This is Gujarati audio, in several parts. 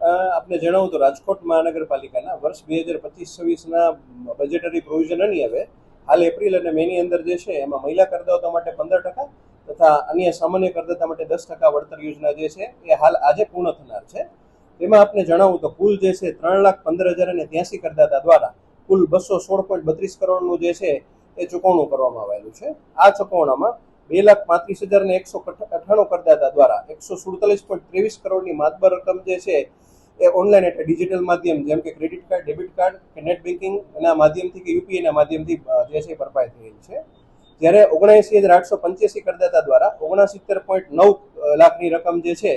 આપને જણાવું તો રાજકોટ મહાનગરપાલિકાના વર્ષ બે હજાર પચીસ છવ્વીસના બજેટરી પ્રોવિઝન અન્વયે હાલ એપ્રિલ અને મેની અંદર જે છે એમાં મહિલા કરદાતા માટે પંદર ટકા તથા અન્ય સામાન્ય કરદાતા માટે દસ ટકા વળતર યોજના જે છે એ હાલ આજે પૂર્ણ થનાર છે. તેમાં આપને જણાવું તો કુલ જે છે ત્રણ લાખ પંદર હજાર અને ત્યાંસી કરદાતા દ્વારા કુલ બસો સોળ પોઈન્ટ બત્રીસ કરોડનું જે છે એ ચૂકવણું કરવામાં આવેલું છે. આ ચૂકવણામાં બે લાખ પાંત્રીસ હજાર ને એકસો અઠ્ઠાણું કરદાતા દ્વારા એકસો સુડતાલીસ પોઈન્ટ ત્રેવીસ કરોડની માતબર રકમ જે છે એ ઓનલાઈન એટલે ડિજિટલ માધ્યમ, જેમ કે ક્રેડિટ કાર્ડ ડેબિટ કાર્ડ કે નેટ બેન્કિંગ એના માધ્યમથી કે યુપીઆઈના માધ્યમથી જે છે ભરપાઈ થયેલી છે. જ્યારે ઓગણએંસી હજાર આઠસો પંચ્યાસી કરદાતા દ્વારા ઓગણસિત્તેર પોઈન્ટ નવ લાખની રકમ જે છે,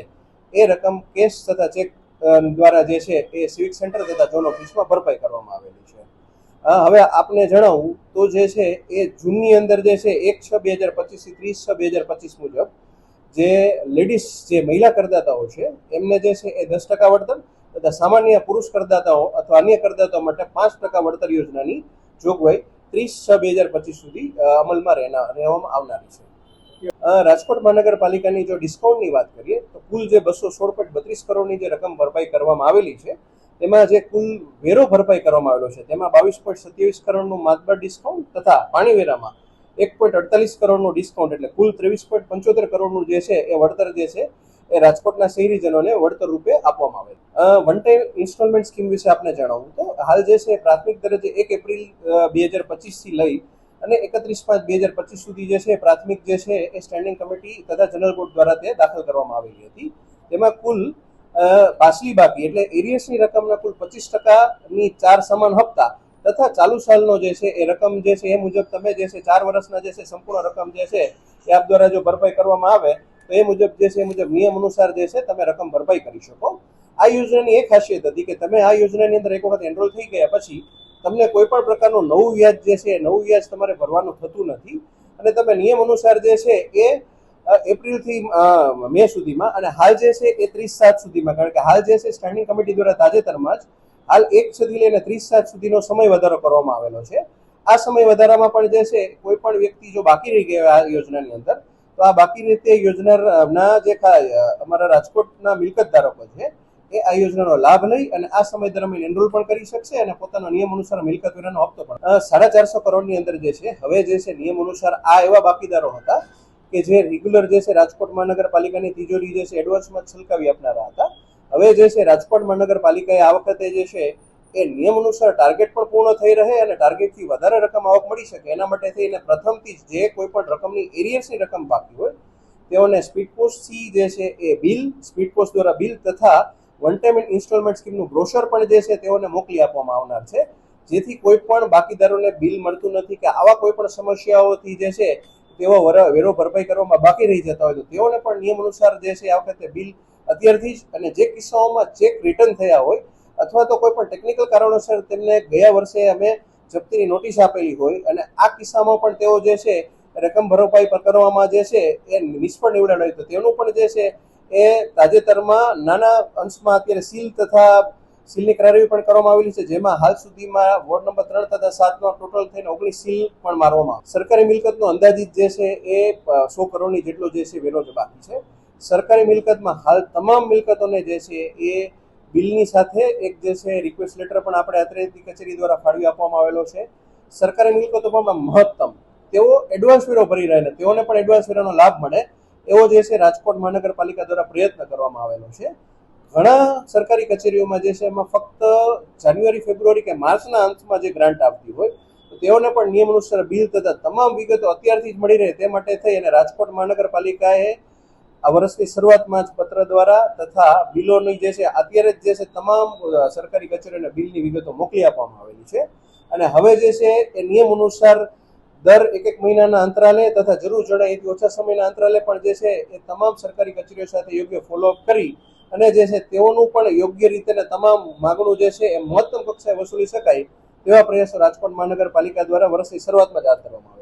એ રકમ કેશ તથા ચેક દ્વારા જે છે એ સિવિક સેન્ટર તથા ઝોન ઓફિસમાં ભરપાઈ કરવામાં આવેલી છે. હવે આપને જણાવું તો જે છે એ જૂનની અંદર જે છે એક છ બે હજાર પચીસથી ત્રીસ છ બે હજાર પચીસ મુજબ જે લેડીઝ જે મહિલા કરદાતાઓ છે, એમને જે છે એ દસ ટકા વળતર તથા સામાન્ય પુરુષ કરદાતાઓ અથવા અન્ય કરદાતાઓ માટે પાંચ ટકા વળતર યોજનાની જોગવાઈ ત્રીસ છ બે હજાર પચીસ સુધી અમલમાં રહેના, રહેવામાં આવનારી છે. રાજકોટ મહાનગરપાલિકાની જો ડિસ્કાઉન્ટની વાત કરીએ, તો કુલ જે બસો સોળ પોઈન્ટ બત્રીસ કરોડની જે રકમ ભરપાઈ કરવામાં આવેલી છે, તેમાં જે કુલ વેરો ભરપાઈ કરવામાં આવેલો છે, તેમાં બાવીસ પોઈન્ટ સત્યાવીસ કરોડનું માતબર ડિસ્કાઉન્ટ તથા પાણી વેરામાં એક પોઈન્ટ અડતાલીસ કરોડનું ડિસ્કાઉન્ટ, એટલે કુલ ત્રેવીસ પોઈન્ટ પંચોતેર કરોડનું જે છે, એ વળતર જે છે એ રાજકોટના શહેરીજનોને વળતર રૂપે આપવામાં આવે વન ટાઈમ ઇન્સ્ટોલમેન્ટ સ્કીમ વિશે આપને જણાવું તો, હાલ જે છે પ્રાથમિક દરજ્જે એક એપ્રિલ બે હજાર પચીસથી લઈ અને એકત્રીસ પાંચ બે હજાર પચીસ સુધી જે છે પ્રાથમિક જે છે એ સ્ટેન્ડિંગ કમિટી તથા જનરલ બોર્ડ દ્વારા તે દાખલ કરવામાં આવેલી હતી. તેમાં કુલ પાછલી બાકી એટલે એરિયસની રકમના કુલ પચીસ ટકાની ચાર સમાન હપ્તા તથા ચાલુ સાલનો જે છે એ રકમ જે છે એ મુજબ તમે જે છે ચાર વર્ષના જે છે સંપૂર્ણ રકમ જે છે એ આપ દ્વારા જો ભરપાઈ કરવામાં આવે તો એ મુજબ જે છે, એ મુજબ નિયમ અનુસાર જે છે, તમે રકમ ભરપાઈ કરી શકો. આ યોજનાની એ ખાસિયત હતી કે તમે આ યોજનાની અંદર એક વખત એનરોલ થઈ ગયા પછી તમને કોઈ પણ પ્રકારનું નવું વ્યાજ જે છે, એ નવું વ્યાજ તમારે ભરવાનું થતું નથી. અને તમે નિયમ અનુસાર જે છે, એ એપ્રિલથી મે સુધીમાં અને હાલ જે છે, એ ત્રીસ સાત સુધીમાં. કારણ કે હાલ જે છે સ્ટેન્ડિંગ કમિટી દ્વારા તાજેતરમાં જ હાલ એક સુધી લઈને ત્રીસ સાત સુધીનો સમય વધારો કરવામાં આવેલો છે. આ સમય વધારામાં પણ જે છે, કોઈ પણ વ્યક્તિ જો બાકી રહી ગયો આ યોજનાની અંદર તો આ બાકીની તે યોજનાના જે અમારા રાજકોટના મિલકત ધારકો છે, એ આ યોજનાનો લાભ લઈ અને આ સમય દરમિયાન એનરોલ પણ કરી શકશે અને પોતાનો નિયમ અનુસાર મિલકત વેરાનો હપ્તો પણ સાડા ચારસો કરોડની અંદર જે છે, હવે જે છે નિયમ અનુસાર આ એવા બાકીદારો હતા કે જે રેગ્યુલર જે છે રાજકોટ મહાનગરપાલિકાની તિજોરી જે છે, એડવાન્સમાં છલકાવી આપનારા હતા. હવે જે છે રાજકોટ મહાનગરપાલિકાએ આ વખતે જે છે એ નિયમ અનુસાર ટાર્ગેટ પણ પૂર્ણ થઈ રહે અને ટાર્ગેટથી વધારે રકમ આવક મળી શકે. એના માટે થઈને પ્રથમથી જ જે કોઈ પણ રકમની એરિયર્સની રકમ બાકી હોય, તેઓને સ્પીડ પોસ્ટથી જે છે એ બિલ સ્પીડ પોસ્ટ દ્વારા બિલ તથા વન ટાઈમ ઇન્સ્ટોલમેન્ટ સ્કીમનું બ્રોશર પણ જે છે તેઓને મોકલી આપવામાં આવનાર છે. જેથી કોઈ પણ બાકીદારોને બિલ મળતું નથી કે આવા કોઈ પણ સમસ્યાઓથી જે છે તેઓ વર- ભરપાઈ કરવામાં બાકી રહી જતા હોય તો તેઓને પણ નિયમ અનુસાર જે છે આ વખતે બિલ અત્યારથી જ અને જે કિસ્સાઓમાં ચેક રિટર્ન થયા હોય અથવા તો કોઈ પણ ટેકનિકલ કારણોસર તેમને ગયા વર્ષે અમે જપ્તીની નોટિસ આપેલી હોય અને આ કિસ્સામાં પણ તેઓ જે છે, રકમ ભરપાઈ કરવામાં જે છે, એ નિષ્ફળ નીવડેલ હોય તો તેનું પણ જે છે, એ તાજેતરમાં નાના અંશમાં અત્યારે સીલ તથા સીલની કરારવી પણ કરવામાં આવેલી છે, જેમાં હાલ સુધીમાં વોર્ડ નંબર ત્રણ તથા સાતનો ટોટલ થઈને ઓગણીસ સીલ પણ મારવામાં. સરકારી મિલકતનો અંદાજિત જે છે, એ સો કરોડની જેટલો જે છે, વેરો બાકી છે સરકારી મિલકતમાં હાલ તમામ મિલકતોને જે છે, એ બિલની સાથે એક જે છે રિક્વેસ્ટ લેટર પણ આપણે અત્રેની કચેરી દ્વારા ફાળવી આપવામાં આવેલો છે. સરકારી મિલકતોમાં મહત્તમ, તેઓ એડવાન્સ વેરો ભરી રહ્યા ને તેઓને પણ એડવાન્સ વેરોનો લાભ મળે એવો જે છે, રાજકોટ મહાનગરપાલિકા દ્વારા પ્રયત્ન કરવામાં આવેલો છે. ઘણા સરકારી કચેરીઓમાં જે છે, એમાં ફક્ત જાન્યુઆરી, ફેબ્રુઆરી કે માર્ચના અંતમાં જે ગ્રાન્ટ આવતી હોય, તો તેઓને પણ નિયમ અનુસાર બિલ તથા તમામ વિગતો અત્યારથી જ મળી રહે તે માટે થઈ અને રાજકોટ મહાનગરપાલિકાએ આ વર્ષની શરૂઆતમાં જ પત્ર દ્વારા તથા બિલોની જે છે, અત્યારે જ છે, તમામ સરકારી કચેરીઓને બિલની વિગતો મોકલી આપવામાં આવેલી છે. અને હવે જે છે, એ નિયમ અનુસાર દર એક એક મહિનાના અંતરાલે તથા જરૂર જણાય એથી ઓછા સમયના અંતરાલે પણ જે છે, એ તમામ સરકારી કચેરીઓ સાથે યોગ્ય ફોલોઅપ કરી અને જે છે, તેઓનું પણ યોગ્ય રીતે તમામ માગણું જે છે, એ મહત્તમ કક્ષાએ વસૂલી શકાય તેવા પ્રયાસો રાજકોટ મહાનગરપાલિકા દ્વારા વર્ષની શરૂઆતમાં જ હાથ ધરવામાં આવે